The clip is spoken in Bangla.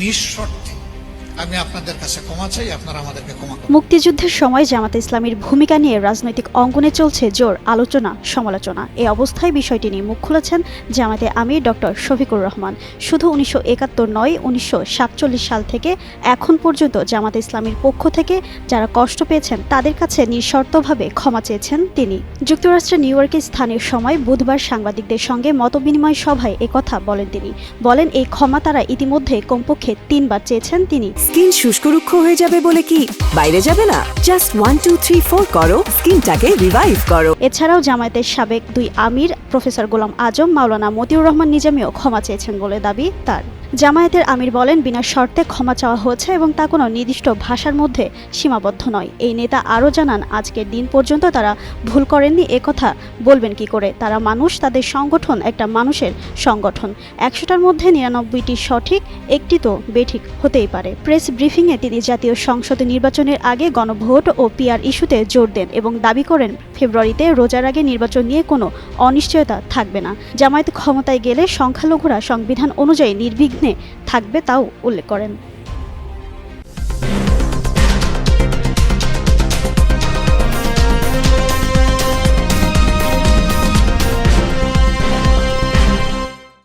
নিঃশর্তে আমি আপনাদের কাছে ক্ষমা চাই, আপনারা আমাদেরকে ক্ষমা মুক্তিযুদ্ধের সময় জামাতে ইসলামীর ভূমিকা নিয়ে রাজনৈতিক অঙ্গনে চলছে জোর আলোচনা, সমালোচনা। এই অবস্থায় বিষয়টি নিয়ে মুখ খুলেছেন জামাতে আমির ডক্টর শফিকুর রহমান। শুধু উনিশশো একাত্তর নয়, উনিশশো সাতচল্লিশ সাল থেকে এখন পর্যন্ত জামাতে ইসলামীর পক্ষ থেকে যারা কষ্ট পেয়েছেন, তাদের কাছে নিঃশর্তভাবে ক্ষমা চেয়েছেন তিনি। যুক্তরাষ্ট্রের নিউ ইয়র্কে স্থানীয় সময় বুধবার সাংবাদিকদের সঙ্গে মতবিনিময় সভায় একথা বলেন তিনি। বলেন, এই ক্ষমা তারা ইতিমধ্যে কমপক্ষে তিনবার চেয়েছেন তিনি। স্কিন শুষ্ক রুক্ষ হয়ে যাবে বলে কি? বাইরে যাবে না। Just one two three four করো। স্কিনটাকে রিভাইভ করো। এছাড়াও জামায়াতের সাবেক দুই আমির, প্রফেসর গোলাম আজম, মাওলানা মতিউর রহমান নিজামীও ক্ষমা চেয়েছেন বলে দাবি তার। জামায়াতের আমির বলেন, বিনা শর্তে ক্ষমা চাওয়া হয়েছে এবং তা কোনো নির্দিষ্ট ভাষার মধ্যে সীমাবদ্ধ নয়। এই নেতা আরও জানান, আজকের দিন পর্যন্ত তারা ভুল করেননি কথা বলবেন কি করে? তারা মানুষ, তাদের সংগঠন একটা মানুষের সংগঠন। একশোটার মধ্যে নিরানব্বইটি সঠিক, একটি তো বেঠিক হতেই পারে। প্রেস ব্রিফিংয়ে তিনি জাতীয় সংসদে নির্বাচনের আগে গণভোট ও পিআর ইস্যুতে জোর দেন এবং দাবি করেন, ফেব্রুয়ারিতে রোজার আগে নির্বাচন নিয়ে কোনো অনিশ্চয়তা থাকবে না। জামায়াত ক্ষমতায় গেলে সংখ্যালঘুরা সংবিধান অনুযায়ী নির্বিঘ্নে থাকবে তাও উল্লেখ করেন।